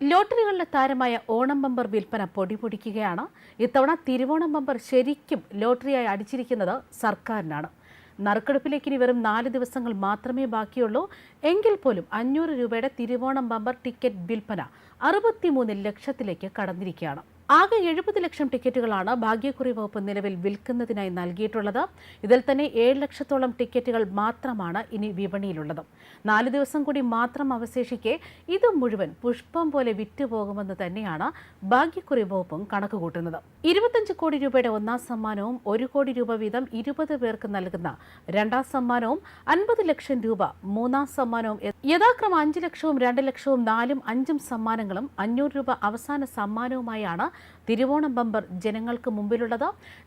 ലോട്ടറികളിലെ താരമായ ഓണം ബമ്പർ വിൽപ്പന പൊടിപൊടിക്കുകയാണ്. ഇത്തവണ തിരുവോണം ബമ്പർ ശരിക്കും ലോട്ടറിയായി അടിച്ചിരിക്കുന്നത് സർക്കാരിനാണ്. നറുക്കെടുപ്പിലേക്ക് ഇനി വെറും നാല് ദിവസങ്ങൾ മാത്രമേ ബാക്കിയുള്ളൂ. എങ്കിൽ പോലും അഞ്ഞൂറ് രൂപയുടെ തിരുവോണം ബമ്പർ ടിക്കറ്റ് വിൽപ്പന അറുപത്തിമൂന്ന് ലക്ഷത്തിലേക്ക് കടന്നിരിക്കുകയാണ്. ആകെ എഴുപത് ലക്ഷം ടിക്കറ്റുകളാണ് ഭാഗ്യക്കുറി വകുപ്പ് നിലവിൽ വിൽക്കുന്നതിനായി നൽകിയിട്ടുള്ളത്. ഇതിൽ തന്നെ ഏഴ് ലക്ഷത്തോളം ടിക്കറ്റുകൾ മാത്രമാണ് ഇനി വിപണിയിലുള്ളത്. നാല് ദിവസം കൂടി മാത്രം അവശേഷിക്കെ ഇത് മുഴുവൻ പുഷ്പം പോലെ വിറ്റുപോകുമെന്ന് തന്നെയാണ് ഭാഗ്യക്കുറി വകുപ്പും കണക്കുകൂട്ടുന്നത്. ഇരുപത്തഞ്ച് കോടി രൂപയുടെ ഒന്നാം സമ്മാനവും ഒരു കോടി രൂപ വീതം ഇരുപത് പേർക്ക് നൽകുന്ന രണ്ടാം സമ്മാനവും അൻപത് ലക്ഷം രൂപ മൂന്നാം സമ്മാനവും യഥാക്രമം അഞ്ച് ലക്ഷവും രണ്ട് ലക്ഷവും നാലും അഞ്ചും സമ്മാനങ്ങളും അഞ്ഞൂറ് രൂപ അവസാന സമ്മാനവുമായാണ് തിരുവോണം ബമ്പർ ജനങ്ങൾക്ക് മുമ്പിലുള്ളത്.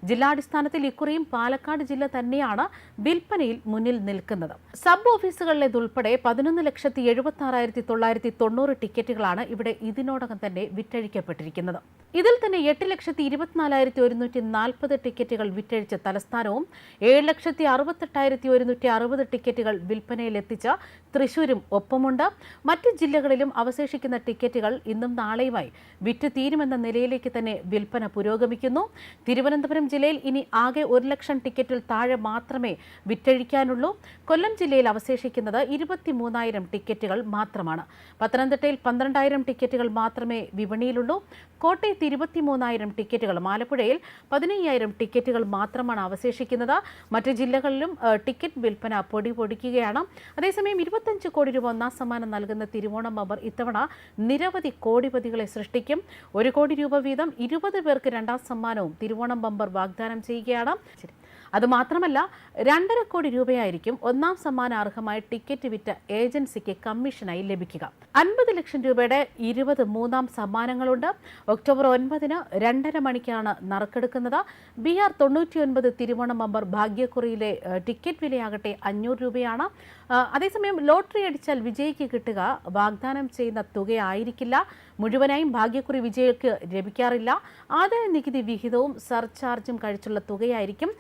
ജില്ലാടിസ്ഥാനത്തിൽ ഇക്കുറിയും പാലക്കാട് ജില്ല തന്നെയാണ് വിൽപ്പനയിൽ മുന്നിൽ നിൽക്കുന്നത്. സബ് ഓഫീസുകളിലേതുൾപ്പെടെ പതിനൊന്ന് ലക്ഷത്തി എഴുപത്തി ആറായിരത്തി തൊള്ളായിരത്തി തൊണ്ണൂറ് ടിക്കറ്റുകളാണ് ഇവിടെ ഇതിനോടകം തന്നെ വിറ്റഴിക്കപ്പെട്ടിരിക്കുന്നത്. ഇതിൽ തന്നെ എട്ട് ലക്ഷത്തി ഇരുപത്തിനാലായിരത്തി ഒരുന്നൂറ്റി നാൽപ്പത് ടിക്കറ്റുകൾ വിറ്റഴിച്ച തലസ്ഥാനവും ഏഴ് ലക്ഷത്തി അറുപത്തെട്ടായിരത്തി ഒരുന്നൂറ്റി അറുപത് ടിക്കറ്റുകൾ വിൽപ്പനയിലെത്തിച്ച തൃശൂരും ഒപ്പമുണ്ട്. മറ്റ് ജില്ലകളിലും അവശേഷിക്കുന്ന ടിക്കറ്റുകൾ ഇന്നും നാളെയുമായി വിറ്റ് തീരുമെന്ന നിലയിലേക്ക് തന്നെ വിൽപ്പന പുരോഗമിക്കുന്നു. തിരുവനന്തപുരം ജില്ലയിൽ ഇനി ആകെ ഒരു ലക്ഷം ടിക്കറ്റിൽ താഴെ മാത്രമേ വിറ്റഴിക്കാനുള്ളൂ. കൊല്ലം ജില്ലയിൽ അവശേഷിക്കുന്നത് ഇരുപത്തി മൂന്നായിരം ടിക്കറ്റുകൾ മാത്രമാണ്. പത്തനംതിട്ടയിൽ പന്ത്രണ്ടായിരം ടിക്കറ്റുകൾ മാത്രമേ വിപണിയിലുള്ളൂ. കോട്ടയത്ത് ഇരുപത്തിമൂന്നായിരം ടിക്കറ്റുകളും ആലപ്പുഴയിൽ പതിനയ്യായിരം ടിക്കറ്റുകൾ മാത്രമാണ് അവശേഷിക്കുന്നത്. മറ്റ് ജില്ലകളിലും ടിക്കറ്റ് വിൽപ്പന പൊടി പൊടിക്കുകയാണ്. അതേസമയം ഇരുപത്തഞ്ച് കോടി രൂപ ഒന്നാം സമ്മാനം നൽകുന്ന തിരുവോണം ബമ്പർ ഇത്തവണ നിരവധി കോടിപതികളെ സൃഷ്ടിക്കും. ഒരു കോടി രൂപ വീതം ഇരുപത് പേർക്ക് രണ്ടാം സമ്മാനവും തിരുവോണം ബമ്പർ വാഗ്ദാനം ചെയ്യുകയാണ്. അതുമാത്രമല്ല രണ്ടര കോടി രൂപയായിരിക്കും ഒന്നാം സമ്മാന അർഹമായ ടിക്കറ്റ് വിറ്റ ഏജൻസിക്ക് കമ്മീഷനായി ലഭിക്കുക. അൻപത് ലക്ഷം രൂപയുടെ ഇരുപത് മൂന്നാം സമ്മാനങ്ങളുണ്ട്. ഒക്ടോബർ ഒൻപതിന് രണ്ടര മണിക്കാണ് നറുക്കെടുക്കുന്നത്. ബി ആർ തൊണ്ണൂറ്റിയൊൻപത് തിരുവോണം മെമ്പർ ഭാഗ്യക്കുറിയിലെ ടിക്കറ്റ് വിലയാകട്ടെ അഞ്ഞൂറ് രൂപയാണ്. അതേസമയം ലോട്ടറി അടിച്ചാൽ വിജയിക്ക് കിട്ടുക വാഗ്ദാനം ചെയ്യുന്ന തുകയായിരിക്കില്ല മുഴുവനായും ഭാഗ്യക്കുറി വിജയിക്ക് ലഭിക്കാറില്ല. ആദായ നികുതി വിഹിതവും സർചാർജും കഴിച്ചുള്ള തുകയായിരിക്കും.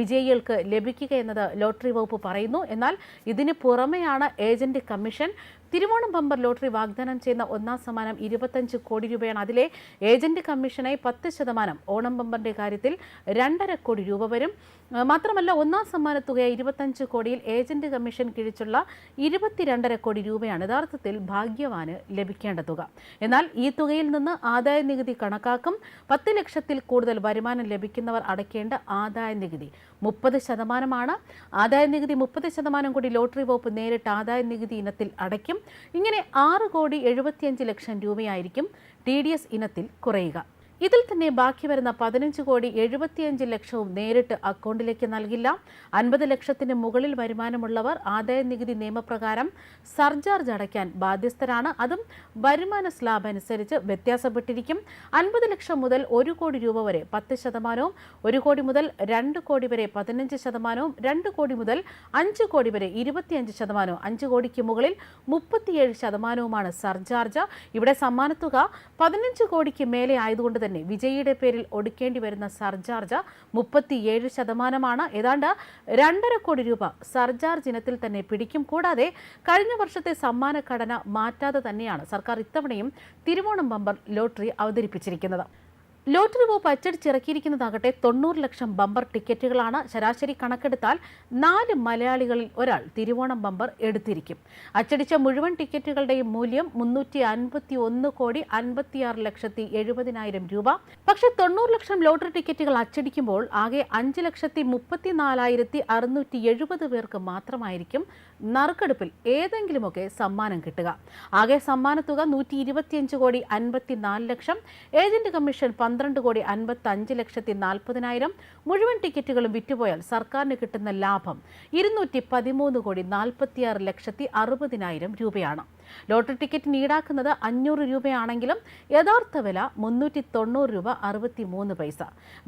വിജയികൾക്ക് ലഭിക്കുക എന്നത് ലോട്ടറി വകുപ്പ് പറയുന്നു. എന്നാൽ ഇതിന് പുറമെയാണ് agent commission Thiruvonam bumper lottery വാഗ്ദാനം ചെയ്യുന്ന ഒന്നാം സമ്മാനം ഇരുപത്തഞ്ച് കോടി രൂപയാണ്. അതിലെ ഏജന്റ് കമ്മീഷനായി പത്ത് ശതമാനം ഓണം ബമ്പറിന്റെ കാര്യത്തിൽ രണ്ടര കോടി രൂപ വരും. മാത്രമല്ല ഒന്നാം സമ്മാന തുകയായ ഇരുപത്തഞ്ച് കോടിയിൽ ഏജന്റ് കമ്മീഷൻ കിഴിച്ചുള്ള ഇരുപത്തിരണ്ടര കോടി രൂപയാണ് യഥാർത്ഥത്തിൽ ഭാഗ്യവാന് ലഭിക്കേണ്ട തുക. എന്നാൽ ഈ തുകയിൽ നിന്ന് ആദായ നികുതി കണക്കാക്കും. പത്ത് ലക്ഷത്തിൽ കൂടുതൽ വരുമാനം ലഭിക്കുന്നവർ അടയ്ക്കേണ്ട ആദായ നികുതി. മുപ്പത് ശതമാനമാണ്. ആദായ നികുതി മുപ്പത് ശതമാനം കൂടി ലോട്ടറി വകുപ്പ് നേരിട്ട് ആദായ നികുതി ഇനത്തിൽ അടയ്ക്കും. ഇങ്ങനെ ആറ് കോടി എഴുപത്തിയഞ്ച് ലക്ഷം രൂപയായിരിക്കും ടി ഡി എസ് ഇനത്തിൽ കുറയുക. ഇതിൽ തന്നെ ബാക്കി വരുന്ന പതിനഞ്ച് കോടി എഴുപത്തിയഞ്ച് ലക്ഷവും നേരിട്ട് അക്കൗണ്ടിലേക്ക് നൽകില്ല. അൻപത് ലക്ഷത്തിന് മുകളിൽ വരുമാനമുള്ളവർ ആദായ നികുതി നിയമപ്രകാരം സർചാർജ് അടയ്ക്കാൻ ബാധ്യസ്ഥരാണ്. അതും വരുമാന സ്ലാബ് അനുസരിച്ച് വ്യത്യാസപ്പെട്ടിരിക്കും. അൻപത് ലക്ഷം മുതൽ ഒരു കോടി രൂപ വരെ പത്ത് ശതമാനവും ഒരു കോടി മുതൽ രണ്ട് കോടി വരെ പതിനഞ്ച് ശതമാനവും രണ്ട് കോടി മുതൽ അഞ്ച് കോടി വരെ ഇരുപത്തിയഞ്ച് ശതമാനവും അഞ്ച് കോടിക്ക് മുകളിൽ മുപ്പത്തിയേഴ് ശതമാനവുമാണ് സർചാർജ് ഇവിടെ സമ്മാനത്തുക പതിനഞ്ച് കോടിക്ക് മേലെ ആയതുകൊണ്ട് തന്നെ. വിജയിയുടെ പേരിൽ ഒടുക്കേണ്ടി വരുന്ന സർചാർജ് മുപ്പത്തിയേഴ് ശതമാനമാണ്. ഏതാണ്ട് രണ്ടര കോടി രൂപ സർചാർജ് ഇനത്തിൽ തന്നെ പിടിക്കും. കൂടാതെ കഴിഞ്ഞ വർഷത്തെ സമ്മാന ഘടന മാറ്റാതെ തന്നെയാണ് സർക്കാർ ഇത്തവണയും തിരുവോണം ബമ്പർ ലോട്ടറി അവതരിപ്പിച്ചിരിക്കുന്നത്. ലോട്ടറി വകുപ്പ് അച്ചടിച്ചിറക്കിയിരിക്കുന്നതാകട്ടെ തൊണ്ണൂറ് ലക്ഷം ബമ്പർ ടിക്കറ്റുകളാണ് ശരാശരി കണക്കെടുത്താൽ നാല് മലയാളികളിൽ ഒരാൾ തിരുവോണം ബമ്പർ എടുത്തിരിക്കും. അച്ചടിച്ച മുഴുവൻ ടിക്കറ്റുകളുടെയും മൂല്യം മുന്നൂറ്റി അൻപത്തി ഒന്ന് കോടി അൻപത്തിയാറ് ലക്ഷത്തി എഴുപതിനായിരം രൂപ. പക്ഷേ തൊണ്ണൂറ് ലക്ഷം ലോട്ടറി ടിക്കറ്റുകൾ അച്ചടിക്കുമ്പോൾ ആകെ അഞ്ച് ലക്ഷത്തി മുപ്പത്തി നാലായിരത്തി അറുന്നൂറ്റി എഴുപത് പേർക്ക് മാത്രമായിരിക്കും നറുക്കെടുപ്പിൽ ഏതെങ്കിലുമൊക്കെ സമ്മാനം കിട്ടുക. ആകെ സമ്മാനത്തുക നൂറ്റി ഇരുപത്തിയഞ്ച് കോടി അൻപത്തി നാല് ലക്ഷം. ഏജന്റ് കമ്മീഷൻ പന്ത്രണ്ട് കോടി അൻപത്തി അഞ്ച് ലക്ഷത്തി നാൽപ്പതിനായിരം മുഴുവൻ ടിക്കറ്റുകളും വിറ്റുപോയാൽ സർക്കാരിന് കിട്ടുന്ന ലാഭം ഇരുന്നൂറ്റി പതിമൂന്ന് കോടി നാൽപ്പത്തിയാറ് ലക്ഷത്തി അറുപതിനായിരം രൂപയാണ്. ലോട്ടറി ടിക്കറ്റിന് ഈടാക്കുന്നത് അഞ്ഞൂറ് രൂപയാണെങ്കിലും യഥാർത്ഥ വില മുന്നൂറ്റി തൊണ്ണൂറ് രൂപ അറുപത്തി മൂന്ന് പൈസ.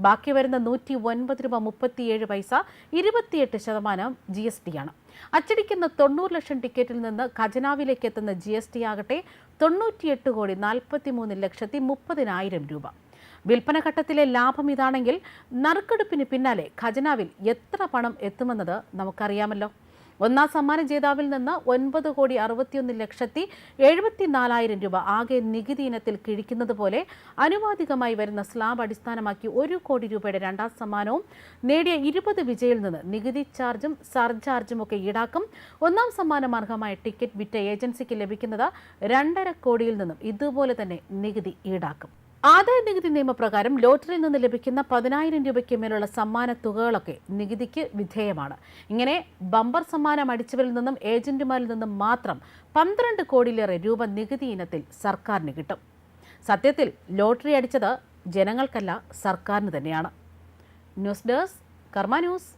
ബാക്കി വരുന്ന നൂറ്റി ഒൻപത് രൂപ മുപ്പത്തിയേഴ് പൈസ ഇരുപത്തിയെട്ട് ശതമാനം ജി എസ് ടി ആണ്. അച്ചടിക്കുന്ന തൊണ്ണൂറ് ലക്ഷം ടിക്കറ്റിൽ നിന്ന് ഖജനാവിലേക്ക് എത്തുന്ന ജി എസ് ടി ആകട്ടെ തൊണ്ണൂറ്റിയെട്ട് കോടി നാൽപ്പത്തി മൂന്ന് ലക്ഷത്തി മുപ്പതിനായിരം രൂപ. വിൽപ്പന ഘട്ടത്തിലെ ലാഭം ഇതാണെങ്കിൽ നറുക്കെടുപ്പിന് പിന്നാലെ ഖജനാവിൽ എത്ര പണം എത്തുമെന്നത് നമുക്കറിയാമല്ലോ. ഒന്നാം സമ്മാന ജേതാവിൽ നിന്ന് ഒൻപത് കോടി അറുപത്തിയൊന്ന് ലക്ഷത്തി എഴുപത്തിനാലായിരം രൂപ ആകെ നികുതി ഇനത്തിൽ കിഴിക്കുന്നത് പോലെ അനുവാദികമായി വരുന്ന സ്ലാബ് അടിസ്ഥാനമാക്കി ഒരു കോടി രൂപയുടെ രണ്ടാം സമ്മാനവും നേടിയ ഇരുപത് വിജയിൽ നിന്ന് നികുതി ചാർജും സർചാർജും ഒക്കെ ഈടാക്കും. ഒന്നാം സമ്മാനം അർഹമായ ടിക്കറ്റ് വിറ്റ ഏജൻസിക്ക് ലഭിക്കുന്നത് രണ്ടര കോടിയിൽ നിന്നും ഇതുപോലെ തന്നെ നികുതി ഈടാക്കും. ആദായ നികുതി നിയമപ്രകാരം ലോട്ടറിയിൽ നിന്ന് ലഭിക്കുന്ന പതിനായിരം രൂപയ്ക്ക് മേലുള്ള സമ്മാന തുകകളൊക്കെ നികുതിക്ക് വിധേയമാണ്. ഇങ്ങനെ ബമ്പർ സമ്മാനം അടിച്ചവരിൽ നിന്നും ഏജന്റുമാരിൽ നിന്നും മാത്രം പന്ത്രണ്ട് കോടിയിലേറെ രൂപ നികുതി ഇനത്തിൽ സർക്കാരിന് കിട്ടും. സത്യത്തിൽ ലോട്ടറി അടിച്ചത് ജനങ്ങൾക്കല്ല സർക്കാരിന് തന്നെയാണ്. News desk Karma news.